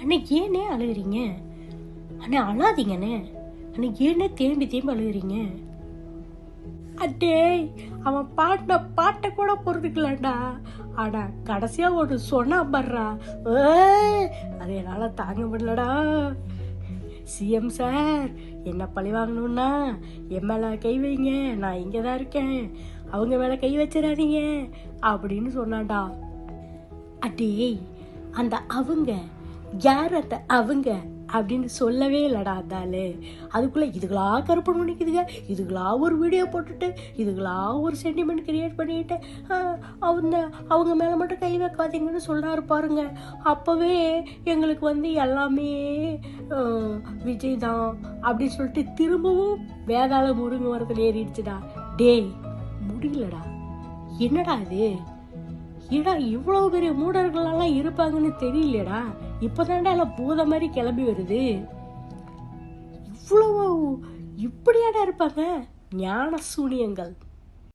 அண்ணே ஏனே அழுகுறீங்க? அண்ணே அழாதீங்கண்ணே. அண்ணே ஏனே தேம்பி தேம்பி அழுகுறீங்க? அட்டே அவன் பாடின பாட்டை கூட பொறுத்துக்கலாம்டா ஆனா கடைசியா ஒன்று சொன்னா பர்றா அது என்னால் தாங்க முடியலடா. சிஎம் சார் என்ன பழி வாங்கணும்னா என் மேலே கை வைங்க நான் இங்கே தான் இருக்கேன். அவங்க மேலே கை வச்சிடாதீங்க அப்படின்னு சொன்னான்டா. அடே அந்த அவங்க யார் அந்த அவங்க அப்படின்னு சொல்லவே இல்லைடா அந்த அதுக்குள்ளே இதுகளா கருப்பன் பண்ணிக்குதுங்க இதுகளா ஒரு வீடியோ போட்டுட்டு இதுகளா ஒரு சென்டிமெண்ட் கிரியேட் பண்ணிட்டு அவங்க அவங்க மேலே மட்டும் கை வைக்காதீங்கன்னு சொல்கிறாரு பாருங்க. அப்போவே எங்களுக்கு வந்து எல்லாமே விஜய் தான் அப்படின்னு சொல்லிட்டு திரும்பவும் வேதாள முருங்க மரத்தில் ஏறிடுச்சுடா. டேய் முடியலடா. என்னடா இது? ஏடா இவ்வளவு பெரிய மூடர்களெல்லாம் இருப்பாங்கன்னு தெரியலடா. இப்போதான்டா எல்லாம் பூத மாதிரி கிளம்பி வருது. இவ்வளவு இப்படியாடா இருப்பாங்க? ஞான சூனியங்கள்